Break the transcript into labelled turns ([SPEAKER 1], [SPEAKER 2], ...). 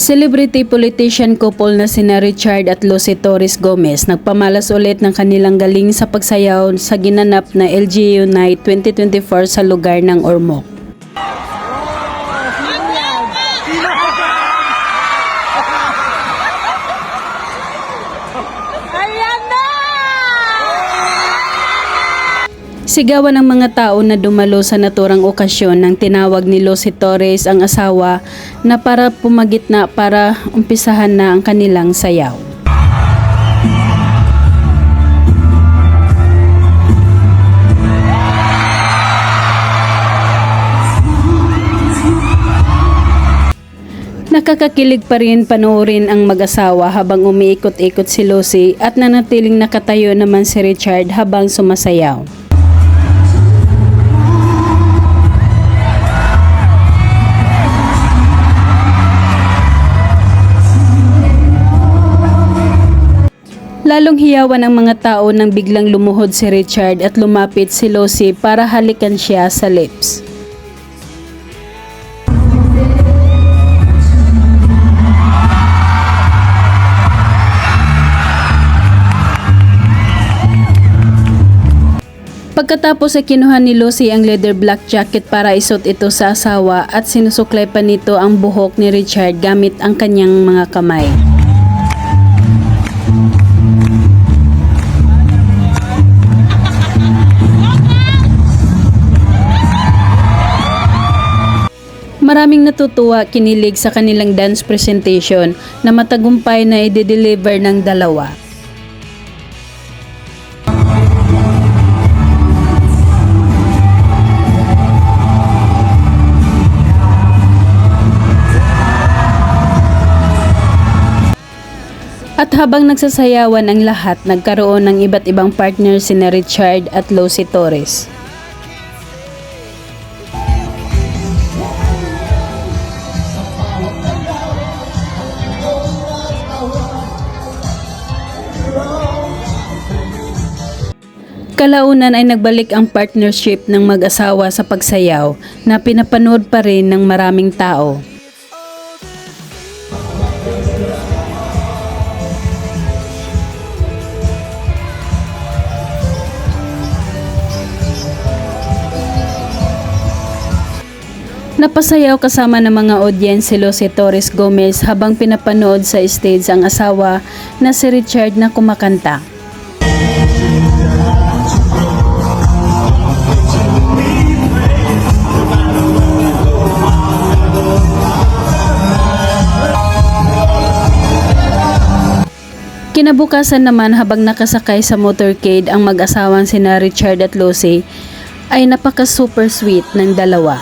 [SPEAKER 1] Celebrity politician couple na sina Richard at Lucy Torres Gomez nagpamalas ulit ng kanilang galing sa pagsayaw sa ginanap na LGU Night 2024 sa lugar ng Ormoc. Sigawan ng mga tao na dumalo sa naturang okasyon nang tinawag ni Lucy Torres ang asawa na para pumagitna para umpisahan na ang kanilang sayaw. Nakakakilig pa rin panoorin ang mag-asawa habang umiikot-ikot si Lucy at nanatiling nakatayo naman si Richard habang sumasayaw. Lalong hiyawan ang mga tao nang biglang lumuhod si Richard at lumapit si Lucy para halikan siya sa lips. Pagkatapos ay kinuha ni Lucy ang leather black jacket para isuot ito sa asawa at sinusuklay pa nito ang buhok ni Richard gamit ang kanyang mga kamay. Maraming natutuwa kinilig sa kanilang dance presentation na matagumpay na i-deliver ng dalawa. At habang nagsasayawan ang lahat, nagkaroon ng iba't ibang partner sina Richard at Lucy Torres. Kalaunan ay nagbalik ang partnership ng mag-asawa sa pagsayaw na pinapanood pa rin ng maraming tao. Napasayaw kasama ng mga audience si Torres Gomez habang pinapanood sa stage ang asawa na si Richard na kumakanta. Kinabukasan naman habang nakasakay sa motorcade ang mag-asawang sina Richard at Lucy ay napaka super sweet ng dalawa.